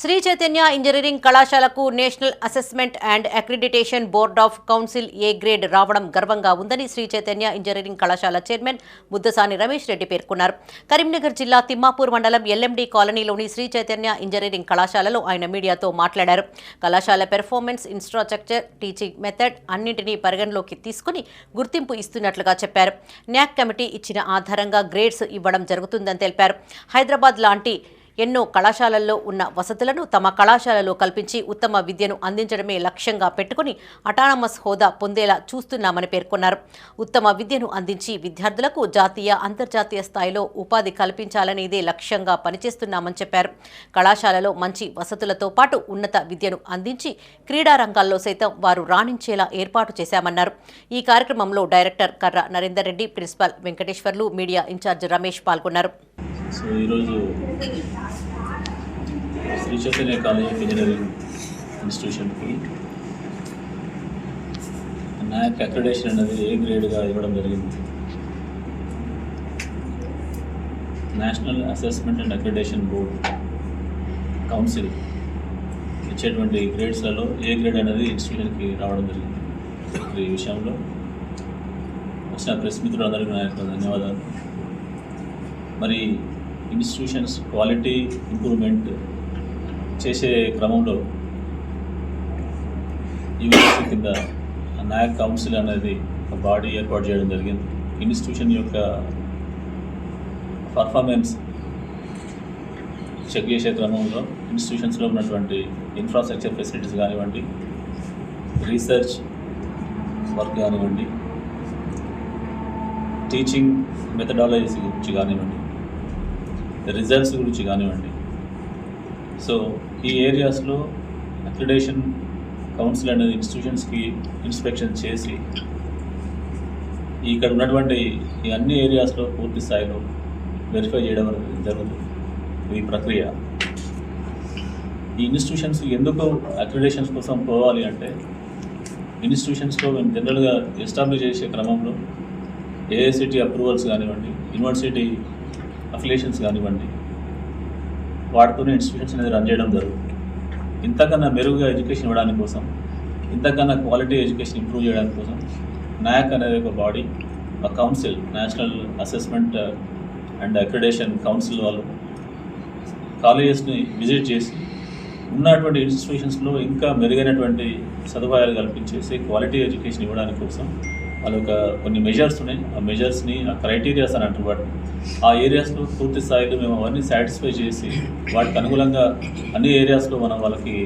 Shri Chaitanya engineering కళాశాలకు national assessment and accreditation board of council A grade రావడం గర్వంగా ఉందని శ్రీ చైతన్య ఇంజనీరింగ్ కళాశాల చైర్మన్ ముద్దసాని రమేష్ రెడ్డి పేర్కొన్నారు. కరీంనగర్ జిల్లా తిమ్మాపూర్ మండలం ఎల్ఎండి కాలనీలోని శ్రీ చైతన్య ఇంజనీరింగ్ కళాశాలలో ఆయన మీడియాతో మాట్లాడారు. కళాశాల పెర్ఫార్మెన్స్ ఇన్ఫ్రాస్ట్రక్చర్ టీచింగ్ మెథడ్ అన్నింటినీ పరిగణలోకి తీసుకుని గుర్తింపు ఇస్తున్నట్లుగా చెప్పారు. న్యాక్ కమిటీ ఇచ్చిన ఆధారంగా గ్రేడ్స్ ఇవ్వడం జరుగుతుందని తెలిపారు. హైదరాబాద్ లాంటి ఎన్నో కళాశాలల్లో ఉన్న వసతులను తమ కళాశాలలో కల్పించి ఉత్తమ విద్యను అందించడమే లక్ష్యంగా పెట్టుకుని అటానమస్ హోదా పొందేలా చూస్తున్నామని పేర్కొన్నారు. ఉత్తమ విద్యను అందించి విద్యార్థులకు జాతీయ అంతర్జాతీయ స్థాయిలో ఉపాధి కల్పించాలనేదే లక్ష్యంగా పనిచేస్తున్నామని చెప్పారు. కళాశాలలో మంచి వసతులతో పాటు ఉన్నత విద్యను అందించి క్రీడా రంగాల్లో సైతం వారు రాణించేలా ఏర్పాటు చేశామన్నారు. ఈ కార్యక్రమంలో director Karra Narender Reddy principal Venkateswarlu media incharge Ramesh పాల్గొన్నారు. సో ఈరోజు Sri Chaitanya college of engineering ఇన్స్టిట్యూషన్కి NAAC accreditation అనేది ఏ గ్రేడ్గా ఇవ్వడం జరిగింది? National assessment and accreditation board council ఇచ్చేటువంటి గ్రేడ్స్లలో ఏ గ్రేడ్ అనేది ఇన్స్టిట్యూషన్కి రావడం జరిగింది. ఈ విషయంలో వచ్చిన ప్రెస్ మిత్రులందరికీ నా యొక్క ధన్యవాదాలు. మరి ఇన్స్టిట్యూషన్స్ క్వాలిటీ ఇంప్రూవ్మెంట్ చేసే క్రమంలో యూనివర్సిటీ కింద నాయక్ కౌన్సిల్ అనేది ఒక బాడీ ఏర్పాటు చేయడం జరిగింది. ఇన్స్టిట్యూషన్ యొక్క పర్ఫార్మెన్స్ చెక్ చేసే క్రమంలో ఇన్స్టిట్యూషన్స్లో ఉన్నటువంటి ఇన్ఫ్రాస్ట్రక్చర్ ఫెసిలిటీస్ కానివ్వండి రీసెర్చ్ వర్క్ కానివ్వండి టీచింగ్ మెథడాలజీస్ గురించి కానివ్వండి రిజల్ట్స్ గురించి కానివ్వండి. సో ఈ ఏరియాస్లో అక్రిడేషన్ కౌన్సిల్ అనేది ఇన్స్టిట్యూషన్స్కి ఇన్స్పెక్షన్ చేసి ఇక్కడ ఉన్నటువంటి ఈ అన్ని ఏరియాస్లో పూర్తి స్థాయిలో వెరిఫై చేయడం జరుగుతుంది. ఈ ప్రక్రియ. ఈ ఇన్స్టిట్యూషన్స్ ఎందుకు అక్రిడేషన్స్ కోసం పోవాలి అంటే ఇన్స్టిట్యూషన్స్లో మేము జనరల్గా ఎస్టాబ్లిష్ చేసే క్రమంలో ఏఐసిటీ అప్రూవల్స్ కానివ్వండి యూనివర్సిటీ అఫిలియేషన్స్ కానివ్వండి వాటితోనే ఇన్స్టిట్యూషన్స్ అనేది రన్ చేయడం జరుగుతుంది. ఇంతకన్నా మెరుగుగా ఎడ్యుకేషన్ ఇవ్వడానికి కోసం ఇంతకన్నా క్వాలిటీ ఎడ్యుకేషన్ ఇంప్రూవ్ చేయడానికి కోసం నాయక్ అనేది ఒక బాడీ ఒక council national assessment and accreditation council వాళ్ళు కాలేజెస్ని విజిట్ చేసి ఉన్నటువంటి ఇన్స్టిట్యూషన్స్లో ఇంకా మెరుగైనటువంటి సదుపాయాలు కల్పించేసి క్వాలిటీ ఎడ్యుకేషన్ ఇవ్వడానికి కోసం వాళ్ళ కొన్ని మెజర్స్ ఉన్నాయి. ఆ మెజర్స్ని ఆ క్రైటీరియాస్ అని అంటారు వాటిని. ఆ ఏరియాస్లో పూర్తి స్థాయిలో మేము అవన్నీ సాటిస్ఫై చేసి వాటికి అనుగుణంగా అన్ని ఏరియాస్లో మనం వాళ్ళకి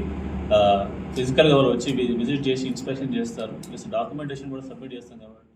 ఫిజికల్గా వాళ్ళు వచ్చి విజిట్ చేసి ఇన్స్పెక్షన్ చేస్తారు. ప్లస్ డాక్యుమెంటేషన్ కూడా సబ్మిట్ చేస్తాం కాబట్టి.